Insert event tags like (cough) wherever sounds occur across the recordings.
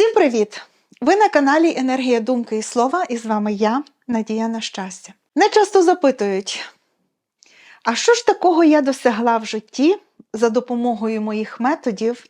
Всім привіт! Ви на каналі Енергія думки і слова, і з вами я, Надія на щастя. Не часто запитують, а що ж такого я досягла в житті за допомогою моїх методів,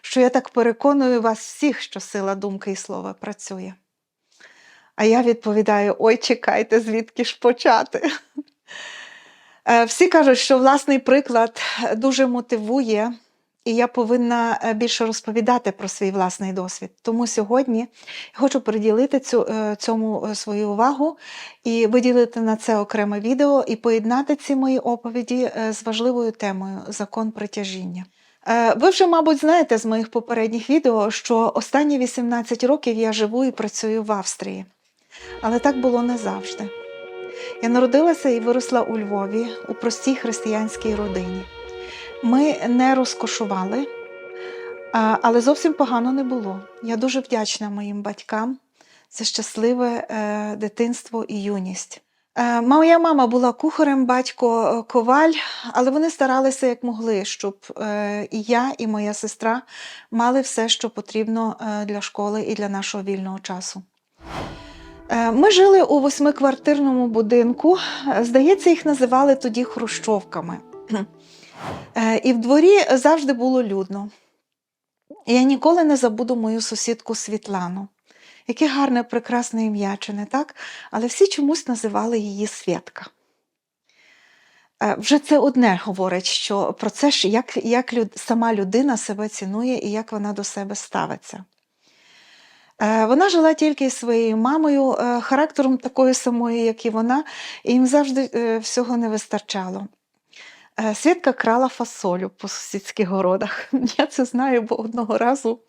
що я так переконую вас всіх, що сила думки і слова працює? А я відповідаю: ой, чекайте, звідки ж почати? Е, Всі кажуть, що власний приклад дуже мотивує, і я повинна е, більше розповідати про свій власний досвід. Тому сьогодні я хочу приділити цю, е, цьому е, свою увагу і виділити на це окреме відео і поєднати ці мої оповіді з важливою темою закон притяжіння. Ви вже, мабуть, знаєте з моїх попередніх відео, що останні 18 років я живу і працюю в Австрії. Але так було не завжди. Я народилася і виросла у Львові у простій християнській родині. Ми не розкошували, але зовсім погано не було. Я дуже вдячна моїм батькам за щасливе е, дитинство і юність. Е, Моя мама була кухарем, батько е, коваль, але вони старалися як могли, щоб і я, і моя сестра мали все, що потрібно для школи і для нашого вільного часу. Ми жили у восьмиквартирному будинку. Здається, їх називали тоді хрущовками. Е, І в дворі завжди було людно. Я ніколи не забуду мою сусідку Світлану. Яке гарне, прекрасне ім'я, чи не так? Але всі чомусь називали її Святка. Е, Вже це одне говорить, що про це ж як, як люд, сама людина себе цінує і як вона до себе ставиться. Е, Вона жила тільки зі своєю мамою, характером такою самою, як і вона, і їм завжди всього не вистачало. Е, Свідка крала фасолю по сусідських городах. (laughs) Я це знаю, бо одного разу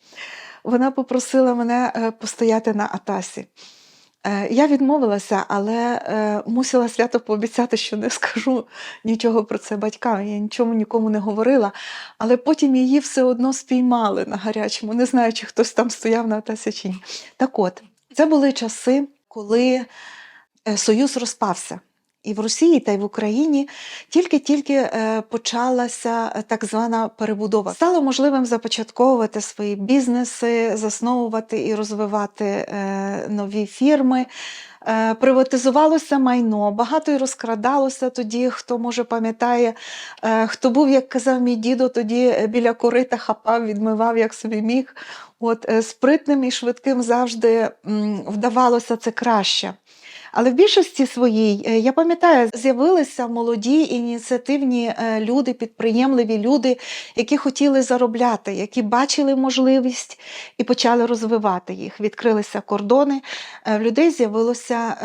вона попросила мене е, постояти на атасі. Е, Я відмовилася, але мусила свято пообіцяти, що не (laughs) скажу нічого про це батькам. Я нічому нікому не говорила, але потім її все одно спіймали на гарячому. Не знаю, чи хтось там стояв на атасі чи ні. Так от, це були часи, коли Союз розпався. І в Росії та й в Україні тільки-тільки е, почалася е, так звана перебудова. Стало можливим започатковувати свої бізнеси, засновувати і розвивати е, нові фірми. Приватизувалося майно, багато й розкрадалося тоді, хто може пам'ятає, хто був, як казав мій дідо, тоді біля корита хапав, відмивав, як собі міг. От спритним і швидким завжди вдавалося це краще. Але в більшості своїй, е, я пам'ятаю, з'явилися молоді ініціативні е, люди, підприємливі люди, які хотіли заробляти, які бачили можливість і почали розвивати їх. Відкрилися кордони, е, в людей з'явилися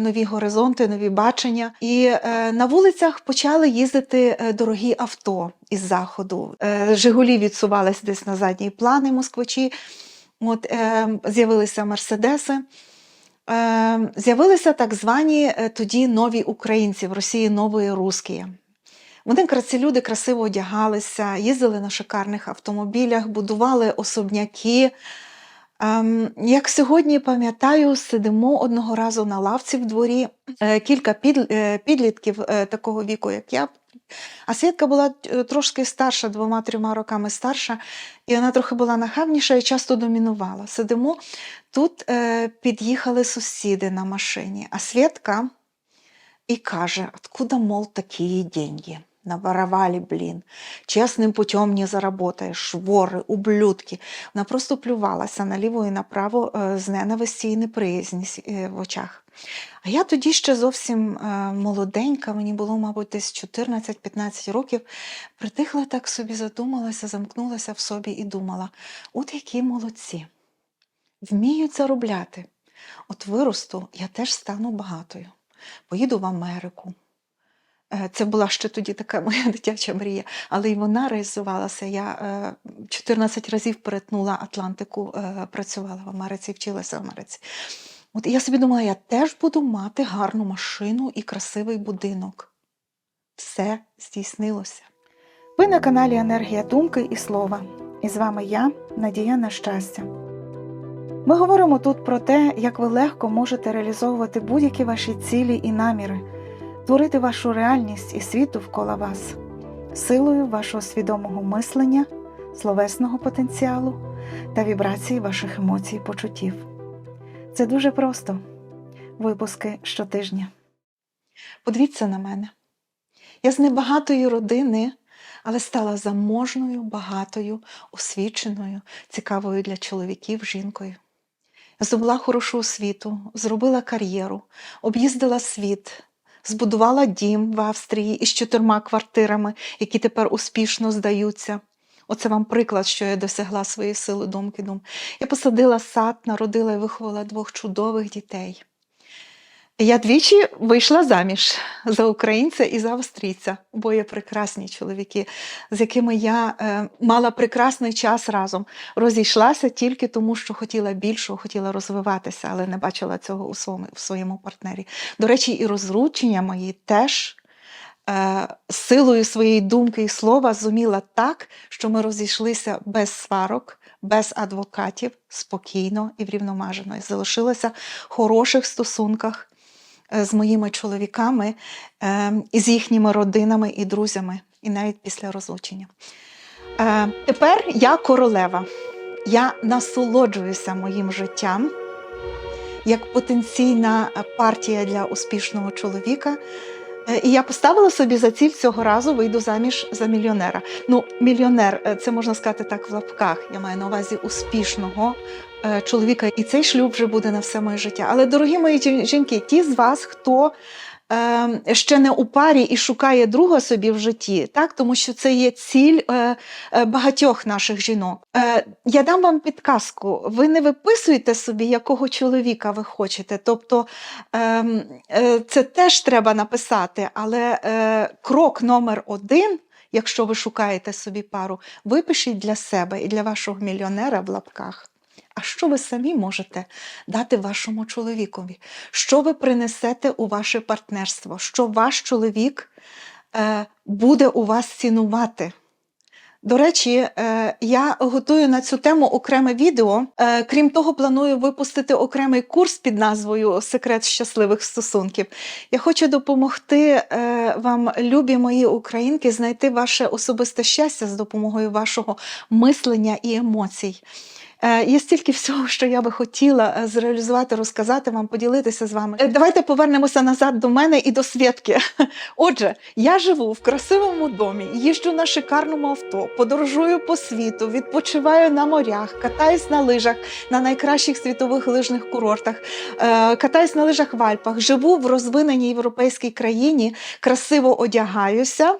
нові горизонти, нові бачення. І на вулицях почали їздити дорогі авто із заходу. Жигулі відсувались десь на задній плани москвичі. От, е, з'явилися мерседеси. Е, З'явилися так звані е, тоді нові українці в Росії нові русські. Вони ці люди красиво одягалися, їздили на шикарних автомобілях, будували особняки. Ем, Як сьогодні пам'ятаю, сидимо одного разу на лавці в дворі, е, кілька е, підлітків е, такого віку, як я. А Свідка була трошки старша, двома-трьома роками старша, і вона трохи була нахабніша і часто домінувала. Сидимо, тут під'їхали сусіди на машині, а Свідка і каже, откуда, мол, такі деньги? Наворовали, блін, чесним путем не заработаєш, вори, ублюдки. Вона просто плювалася наліво і направо з ненависті і неприязні е, в очах. А я тоді ще зовсім е, молоденька, мені було, мабуть, десь 14-15 років, притихла так собі, задумалася, замкнулася в собі і думала: от які молодці, вміють заробляти. От виросту, я теж стану багатою. Поїду в Америку. Е, Це була ще тоді така (laughs) моя дитяча мрія, але й вона реалізувалася. Я е, 14 разів перетнула Атлантику, е, працювала в Америці, вчилася в Америці. От я собі думала, я теж буду мати гарну машину і красивий будинок. Все здійснилося. Ви на каналі Енергія Думки і Слова. І з вами я, Надія на щастя. Ми говоримо тут про те, як ви легко можете реалізовувати будь-які ваші цілі і наміри, творити вашу реальність і світ довкола вас, силою вашого свідомого мислення, словесного потенціалу та вібрації ваших емоцій і почуттів. Це дуже просто. Випуски щотижня. Подивіться на мене. Я з небагатої родини, але стала заможною, багатою, освіченою, цікавою для чоловіків жінкою. Здобула хорошу освіту, зробила кар'єру, об'їздила світ, збудувала дім в Австрії із чотирма квартирами, які тепер успішно здаються. Оце вам приклад, що я досягла своєї сили думки дум. Я посадила сад, народила і виховала двох чудових дітей. Я двічі вийшла заміж за українця і за австрійця, обоє прекрасні чоловіки, з якими я е, мала прекрасний час разом. Розійшлася тільки тому, що хотіла більшого, хотіла розвиватися, але не бачила цього у своєму, в своєму партнері. До речі, і розручення мої теж е, силою своєї думки і слова зуміла так, що ми розійшлися без сварок, без адвокатів, спокійно і врівномажено. І залишилися в хороших стосунках з моїми чоловіками, е, і з їхніми родинами і друзями, і навіть після розлучення. Е, Тепер я королева. Я насолоджуюся моїм життям як потенційна е, партія для успішного чоловіка. Е, І я поставила собі за ціль цього разу вийду заміж за мільйонера. Ну, мільйонер, е, це можна сказати так в лапках. Я маю на увазі успішного е, чоловіка, і цей шлюб вже буде на все моє життя. Але, дорогі мої жінки, ті з вас, хто е, ще не у парі і шукає друга собі в житті, так тому що це є ціль е, е, багатьох наших жінок. Е, я дам вам підказку. Ви не виписуєте собі, якого чоловіка ви хочете. Тобто ем, е, це теж треба написати, але е, крок номер один. Якщо ви шукаєте собі пару, випишіть для себе і для вашого мільйонера в лапках. А що ви самі можете дати вашому чоловікові? Що ви принесете у ваше партнерство? Що ваш чоловік е, буде у вас цінувати? До речі, е, я готую на цю тему окреме відео. Е, Крім того, планую випустити окремий курс під назвою Секрет щасливих стосунків. Я хочу допомогти вам, любі мої українки, знайти ваше особисте щастя з допомогою вашого мислення і емоцій. Е, Є стільки всього, що я би хотіла е, зреалізувати, розказати вам, поділитися з вами. Е, Давайте повернемося назад до мене і до Свєтки. (laughs) Отже, я живу в красивому домі, їжджу на шикарному авто, подорожую по світу, відпочиваю на морях, катаюсь на лижах на найкращих світових лижних курортах, катаюсь на лижах в Альпах, живу в розвиненій європейській країні, красиво одягаюся.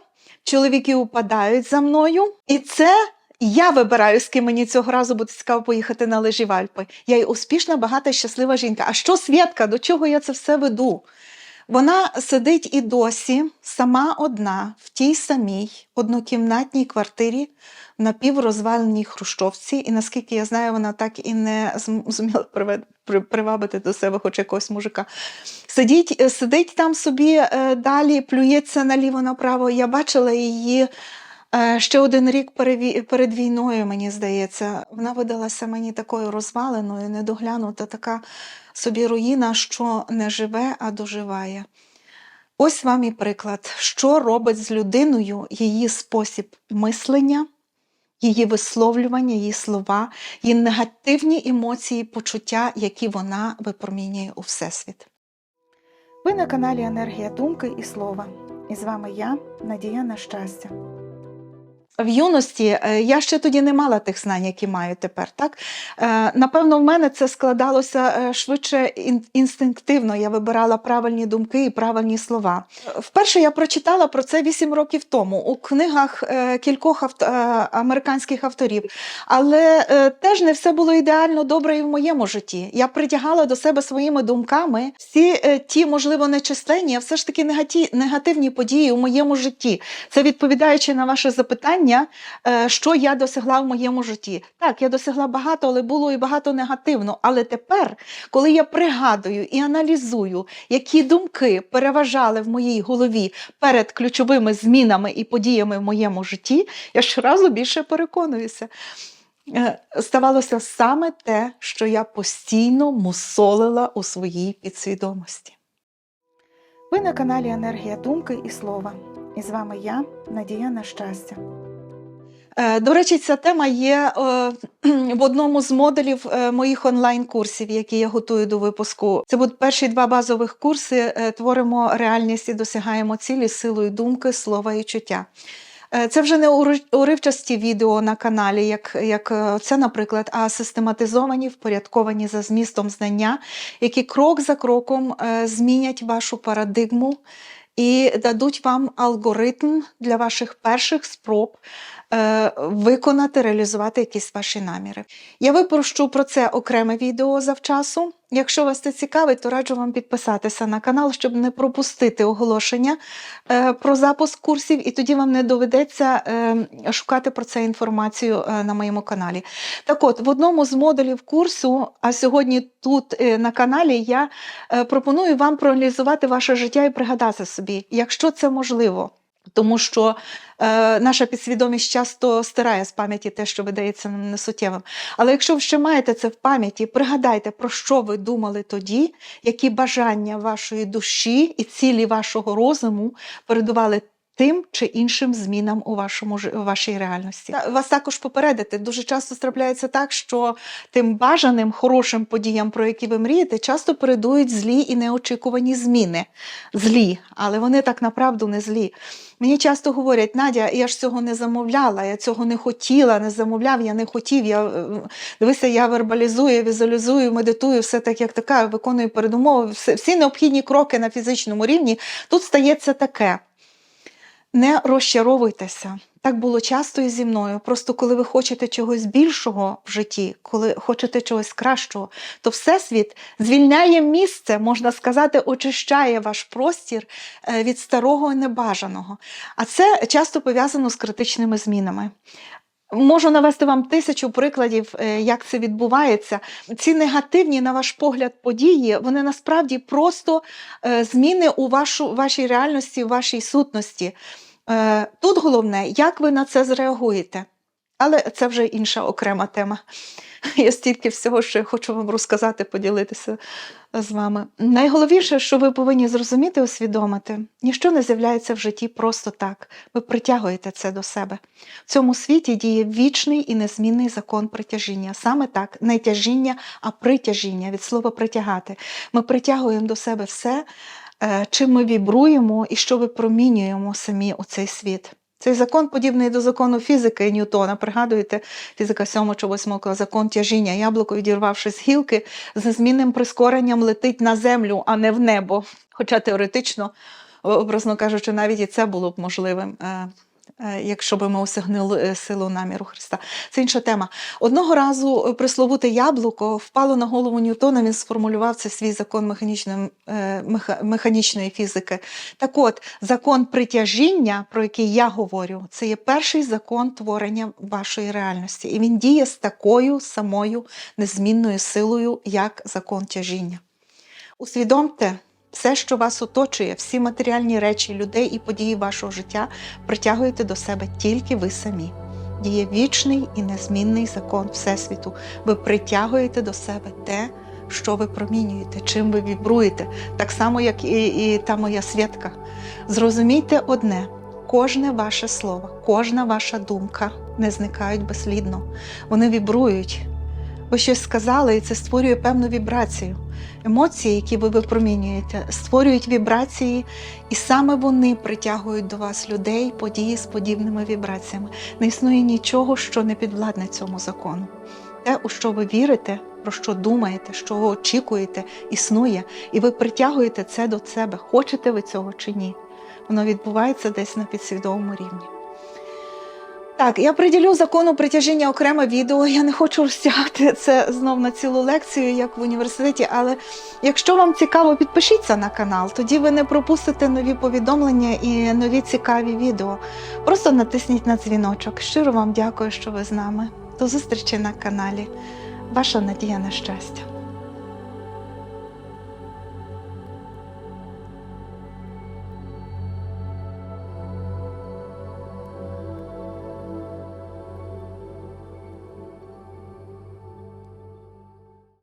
Чоловіки упадають за мною, і це я вибираю, з ким мені цього разу буде цікаво поїхати на лижі в Альпи. Я й успішна, багата, щаслива жінка. А що Свєтка? До чого я це все веду? Вона сидить і досі сама одна в тій самій однокімнатній квартирі в напіврозваленій хрущовці, і наскільки я знаю, вона так і не зуміла привабити до себе хоч якогось мужика. Сидіть, сидить там собі е, далі, плюється наліво-направо. Я бачила її ще один рік перед війною, мені здається. Вона видалася мені такою розваленою, недоглянута, така собі руїна, що не живе, а доживає. Ось вам і приклад, що робить з людиною її спосіб мислення, її висловлювання, її слова, її негативні емоції, почуття, які вона випромінює у Всесвіт. Ви на каналі Енергія Думки і Слова. І з вами я, Надія на щастя. В юності е, я ще тоді не мала тих знань, які маю тепер. Так? Е, Напевно, в мене це складалося е, швидше інстинктивно. Я вибирала правильні думки і правильні слова. Вперше я прочитала про це 8 років тому у книгах кількох авто- американських авторів. Але теж не все було ідеально добре і в моєму житті. Я притягала до себе своїми думками всі ті, можливо, нечисленні, а все ж таки негативні події у моєму житті. Це відповідаючи на ваше запитання, е, що я досягла в моєму житті. Так, я досягла багато, але було і багато негативно. Але тепер, коли я пригадую і аналізую, які думки переважали в моїй голові перед ключовими змінами і подіями в моєму житті, я щоразу більше переконуюся. Е, Ставалося саме те, що я постійно мусолила у своїй підсвідомості. Ви на каналі Енергія Думки і Слова. І з вами я, Надія на щастя. Е, До речі, ця тема є е, (clears throat) в одному з модулів е, моїх онлайн-курсів, які я готую до випуску. Це будуть перші два базових курси. Творимо реальність і досягаємо цілі силою думки, слова і чуття. Це вже не ури- уривчасті відео на каналі, як, як це, наприклад, а систематизовані, впорядковані за змістом знання, які крок за кроком змінять вашу парадигму і дадуть вам алгоритм для ваших перших спроб виконати, реалізувати якісь ваші наміри. Я випущу про це окреме відео завчасу. Якщо вас це цікавить, то раджу вам підписатися на канал, щоб не пропустити оголошення е, про запуск курсів, і тоді вам не доведеться е, шукати про це інформацію е, на моєму каналі. Так от, в одному з модулів курсу, а сьогодні тут е, на каналі, я е, пропоную вам проаналізувати ваше життя і пригадати собі, якщо це можливо. Тому що е, наша підсвідомість часто стирає з пам'яті те, що видається нам несуттєвим. Але якщо ви ще маєте це в пам'яті, пригадайте, про що ви думали тоді, які бажання вашої душі і цілі вашого розуму передували тим чи іншим змінам у вашому у вашій реальності. Вас також попередити. Дуже часто трапляється так, що тим бажаним хорошим подіям, про які ви мрієте, часто передують злі і неочікувані зміни. Злі, але вони так направду не злі. Мені часто говорять, Надя, я ж цього не замовляла, я цього не хотіла, не замовляв, я не хотів. Я, е, дивися, я вербалізую, візуалізую, медитую, все так, як така, виконую передумови, всі необхідні кроки на фізичному рівні. Тут стається таке. Не розчаровуйтеся. Так було часто і зі мною. Просто коли ви хочете чогось більшого в житті, коли хочете чогось кращого, то Всесвіт звільняє місце, можна сказати, очищає ваш простір е, від старого і небажаного. А це часто пов'язано з критичними змінами. Можу навести вам тисячу прикладів, е, як це відбувається. Ці негативні, на ваш погляд, події, вони насправді просто е, зміни у вашу, вашій реальності, у вашій сутності. Е, Тут головне, як ви на це зреагуєте. Але це вже інша окрема тема. (laughs) Я стільки всього ще хочу вам розказати, поділитися з вами. Найголовніше, що ви повинні зрозуміти, усвідомити, ніщо не з'являється в житті просто так. Ви притягуєте це до себе. В цьому світі діє вічний і незмінний закон притяжіння. Саме так, не тяжіння, а притяжіння від слова притягати. Ми притягуємо до себе все, чим ми вібруємо і що випромінюємо самі у цей світ. Цей закон подібний до закону фізики Ньютона. Пригадуєте, фізика 7 чи 8 класу, закон тяжіння. Яблуко, відірвавши з гілки, з незмінним прискоренням летить на землю, а не в небо. Хоча теоретично, образно кажучи, навіть і це було б можливим. Е, Якщо би ми осягнули е, силу наміру Христа, це інша тема. Одного разу е, присловуте яблуко впало на голову Ньютона. Він сформулював це свій закон механічної, механічної фізики. Так от, закон притяжіння, про який я говорю, це є перший закон творення вашої реальності. І він діє з такою самою незмінною силою, як закон тяжіння. Усвідомте, все, що вас оточує, всі матеріальні речі, людей і події вашого життя притягуєте до себе тільки ви самі. Діє вічний і незмінний закон Всесвіту. Ви притягуєте до себе те, що ви промінюєте, чим ви вібруєте, так само, як і, і та моя святка. Зрозумійте одне: кожне ваше слово, кожна ваша думка не зникають безслідно. Вони вібрують. Ви щось сказали, і це створює певну вібрацію. Емоції, які ви випромінюєте, створюють вібрації, і саме вони притягують до вас людей, події з подібними вібраціями. Не існує нічого, що не підвладне цьому закону. Те, у що ви вірите, про що думаєте, що ви очікуєте, існує, і ви притягуєте це до себе, хочете ви цього чи ні. Воно відбувається десь на підсвідомому рівні. Так, я приділю закону притяжіння окреме відео. Я не хочу розтягати це знов на цілу лекцію, як в університеті. Але якщо вам цікаво, підпишіться на канал, тоді ви не пропустите нові повідомлення і нові цікаві відео. Просто натисніть на дзвіночок. Щиро вам дякую, що ви з нами. До зустрічі на каналі. Ваша Надія на щастя.